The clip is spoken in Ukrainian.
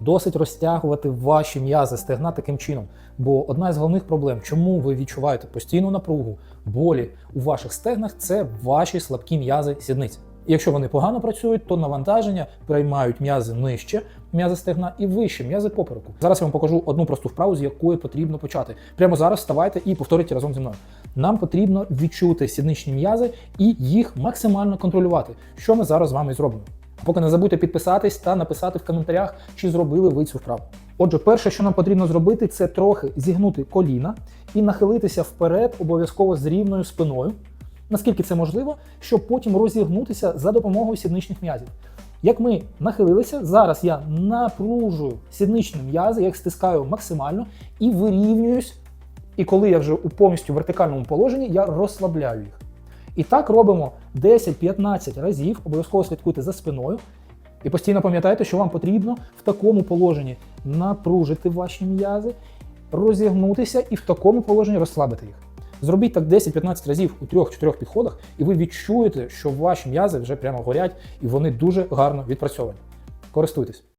Досить розтягувати ваші м'язи стегна таким чином. Бо одна із головних проблем, чому ви відчуваєте постійну напругу, болі у ваших стегнах, це ваші слабкі м'язи сідниці. Якщо вони погано працюють, то навантаження приймають м'язи нижче, м'язи стегна і вище м'язи попереку. Зараз я вам покажу одну просту вправу, з якої потрібно почати. Прямо зараз вставайте і повторюйте разом зі мною. Нам потрібно відчути сідничні м'язи і їх максимально контролювати, що ми зараз з вами зробимо. Поки не забудьте підписатись та написати в коментарях, чи зробили ви цю вправу. Отже, перше, що нам потрібно зробити, це трохи зігнути коліна і нахилитися вперед, обов'язково з рівною спиною, наскільки це можливо, щоб потім розігнутися за допомогою сідничних м'язів. Як ми нахилилися, зараз я напружую сідничні м'язи, я їх стискаю максимально і вирівнююсь. І коли я вже у повністю вертикальному положенні, я розслабляю їх. І так робимо 10-15 разів, обов'язково слідкуйте за спиною. І постійно пам'ятайте, що вам потрібно в такому положенні напружити ваші м'язи, розігнутися і в такому положенні розслабити їх. Зробіть так 10-15 разів у 3-4 підходах, і ви відчуєте, що ваші м'язи вже прямо горять і вони дуже гарно відпрацьовані. Користуйтесь.